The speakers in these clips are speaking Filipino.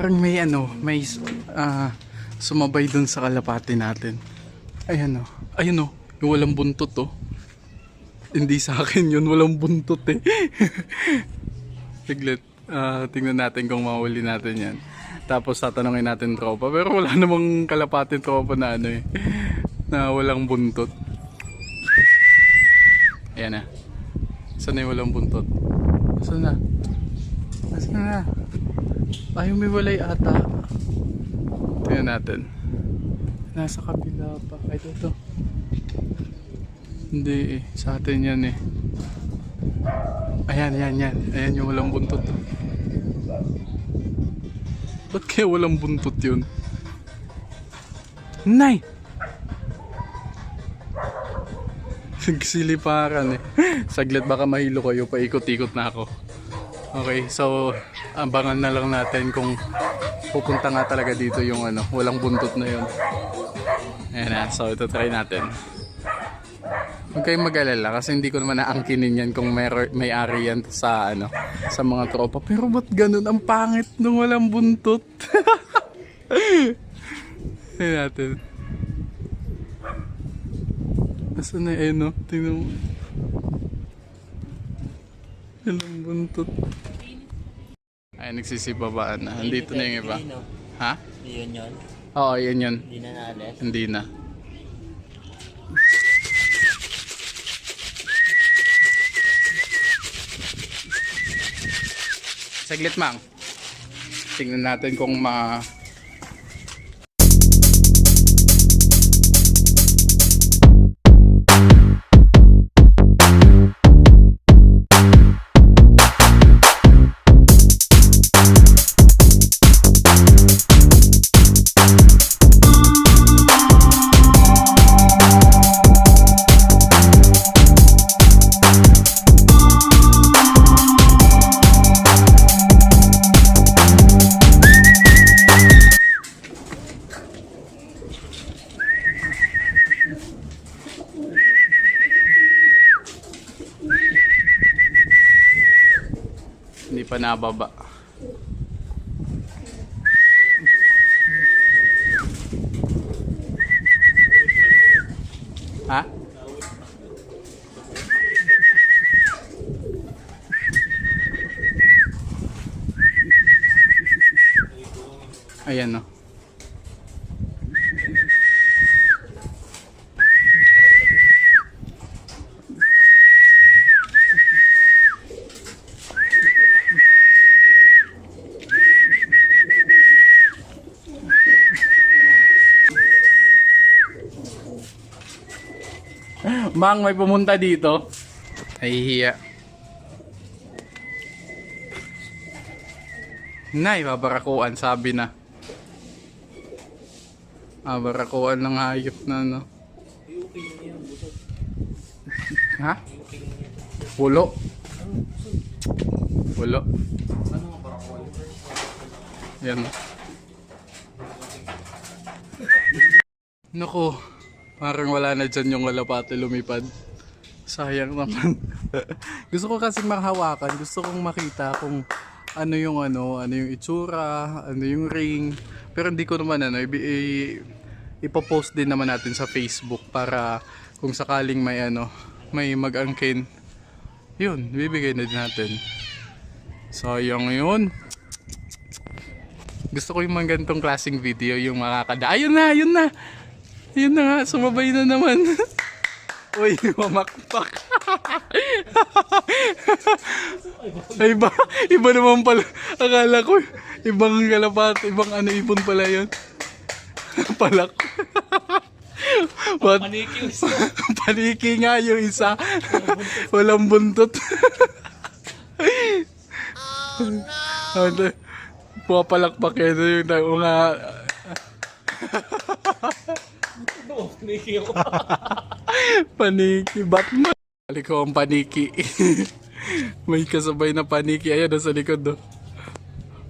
Parang may ano, may ah, sumabay dun sa kalapati natin. Ayan o. Ayun o. Yung walang buntot o. Hindi sa akin yun. Walang buntot eh. Siglit. Ah, tingnan natin kung mahuli natin yan. Tapos tatanungin natin tropa. Pero wala namang kalapati tropa na ano eh. Na walang buntot. Ayan na. Saan na yung walang buntot? Saan na? Saan na? Ay, may walay ata. Tingnan natin. Nasa kabila pa. Ay, ito, ito. Hindi eh. Sa atin yan eh. Ayan, ayan, yan. Ayan yung walang buntot. Ba't kaya walang buntot yun? Nay! Nagsiliparan eh. Saglit baka mahilo kayo, paikot-ikot na ako. Okay, so abangan na lang natin kung pupunta nga talaga dito yung ano, walang buntot na yun. Ayan na, so ito try natin. Huwag kayong mag-alala kasi hindi ko naman naangkinin yan kung may, may ari yan sa ano, sa mga tropa. Pero ba't ganun? Ang pangit nung walang buntot. Tingnan natin. Nasaan na eh, no? Tingnan mo. Walang buntot. Ay, nagsisibabaan na. Andito na yung iba. Ha? Yun yun. Oo, yan yun. Hindi na naalis. Hindi na. Saglit, mang. Tingnan natin kung ma... Hindi pa nababa. Ha? Ayan no. Mang, may pumunta dito. Nahihiya. Nay, babarakuan, sabi na. Babarakuan ng hayop na no. ha? Pulo. Pulo. Yan. Naku, parang wala na dyan yung kalapate lumipad. Sayang naman. gusto ko kasi mahawakan, gusto kong makita kung ano yung ano, ano yung itsura, ano yung ring. Pero hindi ko naman ano, i- i- ipopost din naman natin sa Facebook para kung sakaling may ano, may mag-angkin. Yun, bibigay na din natin. Sayang yun. Gusto ko yung mga ganitong klaseng video, yung makakada. Ayun na, ayun na! Ayun na nga, sumabay na naman. Uy, mamakpak. Ay, iba, iba naman pala. Akala ko, ibang kalapat, ibang ano, ipon pala yun. Palak. What? Paniki. Paniki nga yung isa. Walang buntot. oh, no. Pumapalakpak yun yung na- mga... Paniki ako. Paniki. Batman. Balik ko ang paniki. May kasabay na paniki. Ayan, nasa likod do.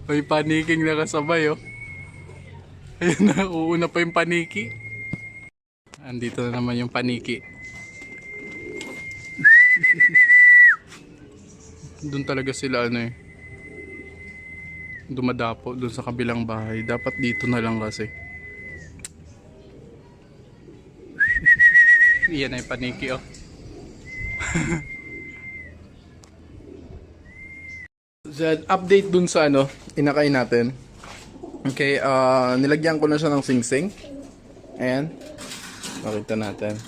May paniking nakasabay oh. Ayun na, uuna pa yung paniki. Andito na naman yung paniki. Doon talaga sila ano eh. dumadapo dun sa kabilang bahay. Dapat dito na lang kasi. Iyan ay paniki oh. So, update dun sa ano, inakay natin. Okay, ah nilagyan ko na siya ng singsing. Ayan. Makita natin.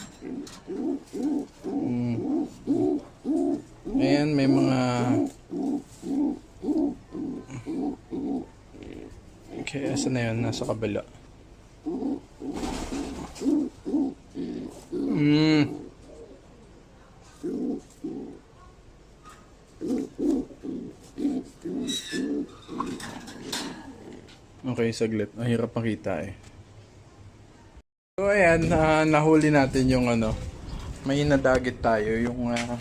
Mm. Ayan, may mga... Okay, asa na yun? Nasa kabila. Mm. Okay, saglit. Ang hirap makita eh. So ayan, na nahuli natin yung ano, may nadagit tayo, yung uh,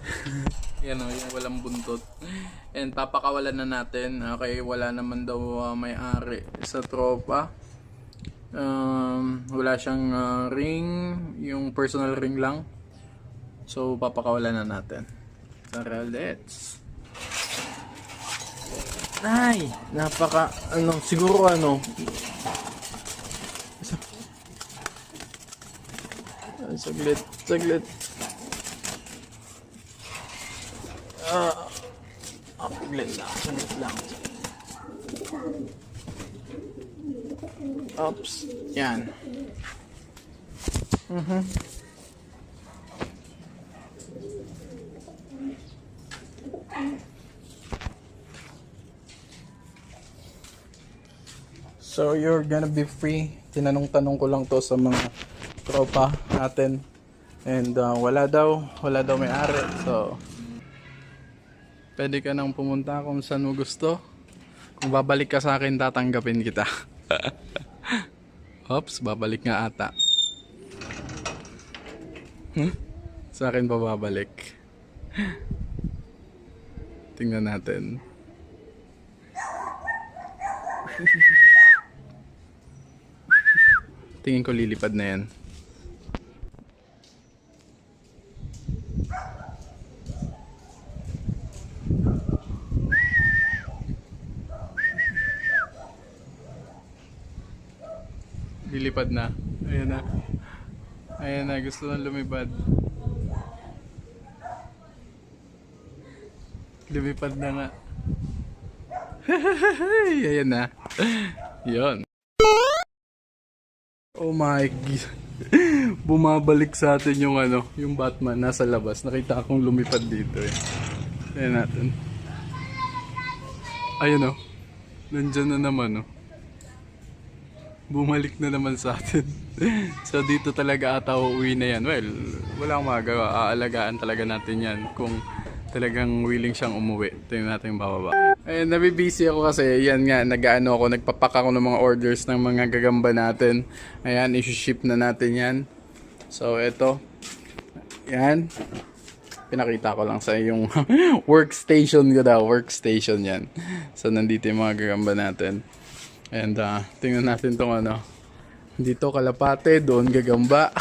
yan o, yung walang buntot. And papakawalan na natin, okay, wala naman daw uh, may-ari sa tropa. Um, wala siyang uh, ring, yung personal ring lang. So papakawalan na natin. Tara, let's. Ay, napaka, ano, siguro ano, saglit, saglit. Ah, ah, saglit lang, saglit lang. Oops, yan. Mhm. So you're gonna be free. Tinanong-tanong ko lang to sa mga tropa natin. And uh, wala daw, wala daw may-ari. So pwede ka nang pumunta kung saan mo gusto. Kung babalik ka sa akin, tatanggapin kita. Oops, babalik nga ata. Hmm? Sa akin ba babalik? Tingnan natin. Tingin ko lilipad na yan. Lilipad na. Ayan na. Ayan na, gusto na lumipad. Lumipad na nga. Ayan na. Yon. Oh my god. Bumabalik sa atin yung ano, yung Batman nasa labas. Nakita akong lumipad dito eh. Ayan natin. Ayun oh. Nandyan na naman oh. Bumalik na naman sa atin. so dito talaga ata uuwi na yan. Well, wala akong magagawa. Aalagaan talaga natin yan kung talagang willing siyang umuwi. Tingnan natin yung bababa. Ayun, nabibisi ako kasi yan nga, nag-ano ako, nagpapak ako ng mga orders ng mga gagamba natin. Ayan, isi-ship na natin yan. So, ito. Yan. Pinakita ko lang sa yung workstation ko daw. Workstation yan. So, nandito yung mga gagamba natin. And, uh, tingnan natin tong ano. Dito kalapate, doon gagamba.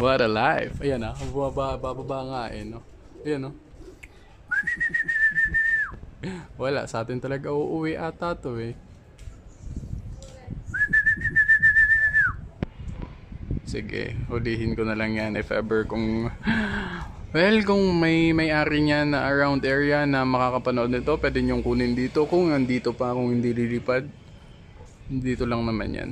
What a life. Ayan ah, bababa, bababa nga eh, no? Ayan, no? Wala, sa atin talaga uuwi ata to eh. Sige, hulihin ko na lang yan if ever kung... Well, kung may may-ari niya na around area na makakapanood nito, pwede niyong kunin dito. Kung nandito pa, kung hindi lilipad, dito lang naman yan.